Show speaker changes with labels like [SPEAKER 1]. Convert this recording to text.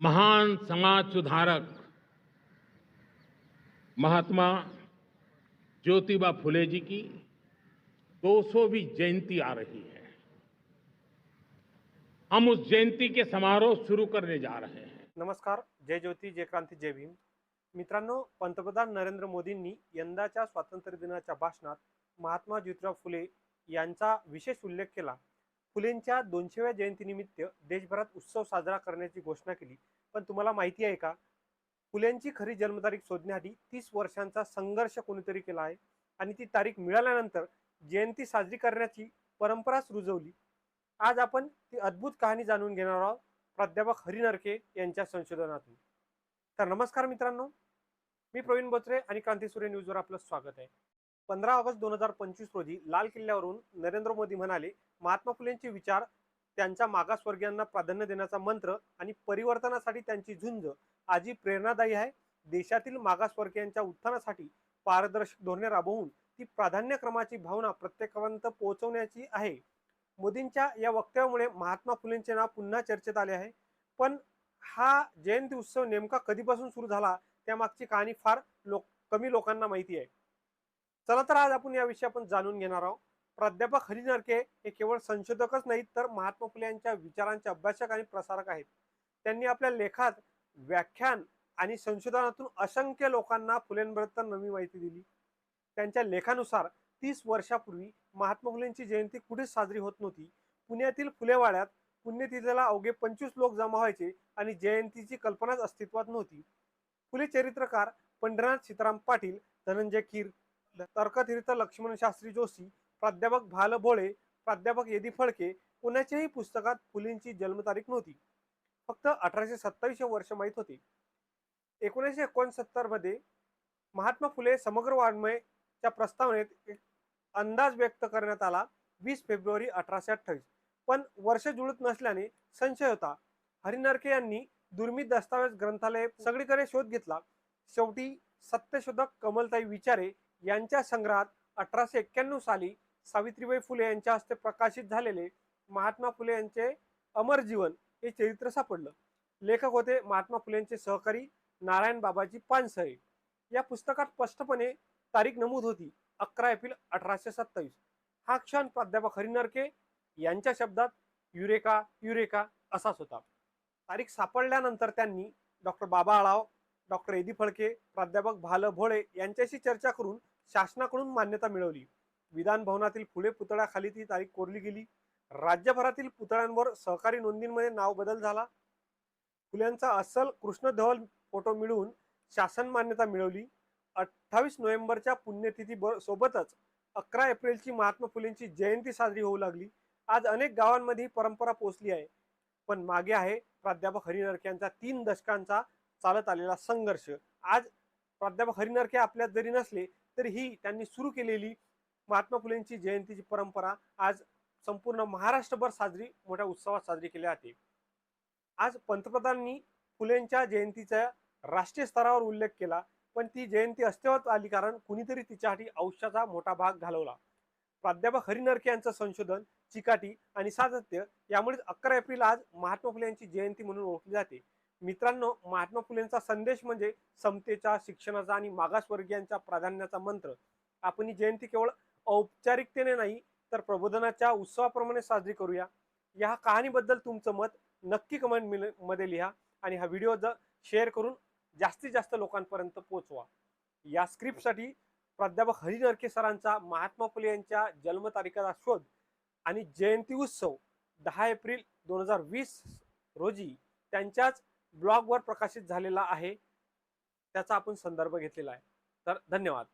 [SPEAKER 1] महान समाज सुधारक महात्मा ज्योतिबा फुले जी की 200वीं जयंती आ रही है। हम उस जयंती के समारोह शुरू करने जा रहे हैं।
[SPEAKER 2] नमस्कार जय ज्योती जय क्रांती जय भीम। मित्रांनो पंतप्रधान नरेंद्र मोदींनी यंदाच्या स्वातंत्र्य दिनाच्या भाषणात महात्मा ज्योतिराव फुले यांचा विशेष उल्लेख केला. फुलेंच्या दोनशेव्या जयंतीनिमित्त देशभरात उत्सव साजरा करण्याची घोषणा केली. पण तुम्हाला माहिती आहे का? फुलेंची खरी जन्मतारीख शोधण्यासाठी तीस वर्षांचा संघर्ष कोणीतरी केला आहे? आणि ती तारीख मिळाल्यानंतर जयंती साजरी करण्याची परंपराच रुजवली आज आपण ती अद्भुत कहाणी जाणून घेणार आहोत प्राध्यापक हरी नरके यांच्या संशोधनातून. तर नमस्कार मित्रांनो. मी प्रवीण बोत्रे आणि क्रांती सूर्य न्यूजवर आपलं स्वागत आहे. पंधरा ऑगस्ट दोन हजार पंचवीस रोजी लाल किल्ल्यावरून नरेंद्र मोदी म्हणाले महात्मा फुलेंचे विचार त्यांच्या मागासवर्गीयांना प्राधान्य देण्याचा मंत्र आणि परिवर्तनासाठी त्यांची झुंज आजही प्रेरणादायी आहे. देशातील मागासवर्गीयांच्या उत्थानासाठी पारदर्शक धोरणे राबवून ती प्राधान्यक्रमाची भावना प्रत्येकापर्यंत पोहोचवण्याची आहे. मोदींच्या या वक्तव्यामुळे महात्मा फुलेंचे नाव पुन्हा चर्चेत आले आहे. पण हा जयंती उत्सव नेमका कधीपासून सुरू झाला त्यामागची कहाणी फार लोक कमी लोकांना माहिती आहे. चला तर आज आपण या विषयी आपण जाणून घेणार आहोत. प्राध्यापक हरी नरके हे केवळ संशोधकच नाहीत तर महात्मा फुले यांच्या विचारांचे अभ्यासक आणि प्रसारक आहेत. त्यांनी आपल्या लेखात व्याख्यान आणि संशोधनातून असंख्य लोकांना फुलेंबद्दल नवी माहिती दिली. त्यांच्या लेखानुसार तीस वर्षापूर्वी महात्मा फुलेंची जयंती कुठेच साजरी होत नव्हती. पुण्यातील फुलेवाड्यात पुण्यतिथीला अवघे पंचवीस लोक जमा व्हायचे आणि जयंतीची कल्पनाच अस्तित्वात नव्हती. फुले चरित्रकार पंढरनाथ सीताराम पाटील धनंजय खीर तर्कतीर्थ लक्ष्मण शास्त्री जोशी प्राध्यापक भाल भोळे प्राध्यापक येदी फडके कोणाच्याही पुस्तकात फुलेंची जन्मतारीख नव्हती. फक्त अठराशे सत्तावीस वर्ष माहीत होते. एकोणीसशे एकोणसत्तरमध्ये महात्मा फुले समग्र वाङ्मयच्या प्रस्तावनेत एक अंदाज व्यक्त करण्यात आला वीस फेब्रुवारी अठराशे अठ्ठावीस. पण वर्ष जुळत नसल्याने संशय होता. हरिनारके यांनी दुर्मिळ दस्तावेज ग्रंथालय सगळीकडे शोध घेतला. शेवटी सत्यशोधक कमलताई विचारे यांच्या संग्रहात अठराशे एक्क्याण्णव साली सावित्रीबाई फुले यांच्या हस्ते प्रकाशित झालेले महात्मा फुले यांचे अमर जीवन हे चरित्र सापडलं. लेखक होते महात्मा फुलेंचे सहकारी नारायण बाबाजी पानसरे. या पुस्तकात स्पष्टपणे तारीख नमूद होती अकरा एप्रिल अठराशे सत्तावीस. हा क्षण प्राध्यापक हरिनरके यांच्या शब्दात युरेका युरेका असाच होता. तारीख सापडल्यानंतर त्यांनी डॉक्टर बाबा आळाव डॉक्टर एदी फळके प्राध्यापक भाल भोळे यांच्याशी चर्चा करून शासनाकडून मान्यता मिळवली. विधान भवनातील फुले पुतळ्याखाली ती तारीख कोरली गेली. राज्यभरातील पुतळ्यांवर सहकारी नोंदींमध्ये नाव बदल झाला. फुल्यांचा अस्सल कृष्णधवल फोटो मिळवून शासन मान्यता मिळवली. अठ्ठावीस नोव्हेंबरच्या पुण्यतिथी ब- सोबतच अकरा एप्रिलची महात्मा फुलेंची जयंती साजरी होऊ लागली. आज अनेक गावांमध्ये ही परंपरा पोचली आहे. पण मागे आहे प्राध्यापक हरिनरके यांचा तीन दशकांचा चालत आलेला संघर्ष. आज प्राध्यापक हरिनरके आपल्यात जरी नसले तरी ही त्यांनी सुरू केलेली महात्मा फुलेंची जयंतीची परंपरा आज संपूर्ण महाराष्ट्रभर साजरी मोठ्या उत्सवात साजरी केली जाते. आज पंतप्रधानांनी फुलेंच्या जयंतीचा राष्ट्रीय स्तरावर उल्लेख केला पण ती जयंती अस्तित्वात आली कारण कुणीतरी तिच्यासाठी आयुष्याचा मोठा भाग घालवला. प्राध्यापक हरिनरके यांचं संशोधन चिकाटी आणि सातत्य यामुळेच अकरा एप्रिल आज महात्मा फुले यांची जयंती म्हणून ओळखली जाते. मित्रांनो महात्मा फुलेंचा संदेश म्हणजे समतेचा शिक्षणाचा आणि मागासवर्गीयांच्या प्राधान्याचा मंत्र. आपण ही जयंती केवळ औपचारिकतेने नाही तर प्रबोधनाच्या उत्सवाप्रमाणे साजरी करूया. या कहाणीबद्दल तुमचं मत नक्की कमेंटमध्ये लिहा आणि हा व्हिडिओ ज शेअर करून जास्तीत जास्त लोकांपर्यंत पोचवा या स्क्रिप्टसाठी प्राध्यापक हरी नरके सरांचा महात्मा फुले यांच्या जन्मतारीखाचा शोध आणि जयंती उत्सव दहा एप्रिल दोन हजार वीस रोजी त्यांच्याच ब्लॉगवर प्रकाशित झालेला आहे. त्याचा आपण संदर्भ घेतलेला आहे. तर धन्यवाद.